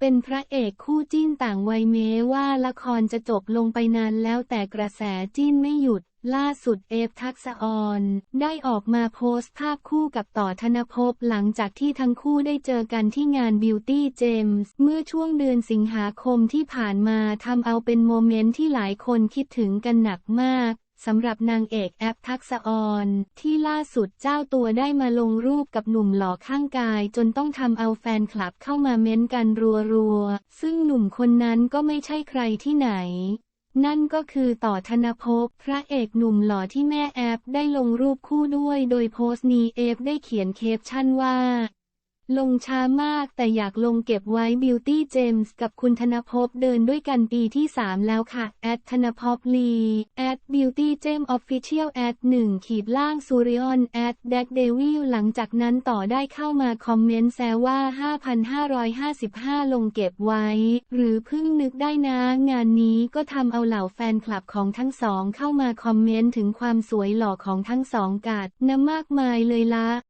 เป็นพระเอกคู่จิ้นต่างวัยแม้ว่าละครจะจบลงไปนานแล้วแต่กระแสจิ้นไม่หยุด ล่าสุดเอฟทักษออนได้ออกมาโพสต์ภาพคู่กับต่อธนภพหลังจากที่ทั้งคู่ได้เจอกันที่งาน Beauty James เมื่อช่วงเดือนสิงหาคมที่ผ่านมาทำเอาเป็นโมเมนต์ที่หลายคนคิดถึงกันหนักมาก สำหรับนางเอกแอปทักษออน ที่ล่าสุดเจ้าตัวได้มาลงรูปกับหนุ่มหล่อข้างกาย จนต้องทำเอาแฟนคลับเข้ามาเม้นกันรัวๆ ซึ่งหนุ่มคนนั้นก็ไม่ใช่ใครที่ไหน นั่นก็คือต่อธนภพพระเอกหนุ่มหล่อที่แม่แอปได้ลงรูปคู่ด้วย โดยโพสต์นี้เอฟได้เขียนเคปชั่นว่า ลงช้ามากแต่อยากลงเก็บไว้ Beauty James กับคุณธนภพเดินด้วยกันปีที่ 3 แล้วค่ะ แอดธนภพลีแอด Beauty James Official แอด1ขีดล่างซูริออนแอดแดกเดวิลหลังจากนั้นต่อได้เข้ามาคอมเมนต์แซวว่า 5,555 ลงเก็บไว้ หรือเพิ่งนึกได้นะ งานนี้ก็ทำเอาเหล่าแฟนคลับของทั้งสองเข้ามาคอมเมนต์ถึงความสวยหล่อของทั้งสองกัดนะมากมายเลยละ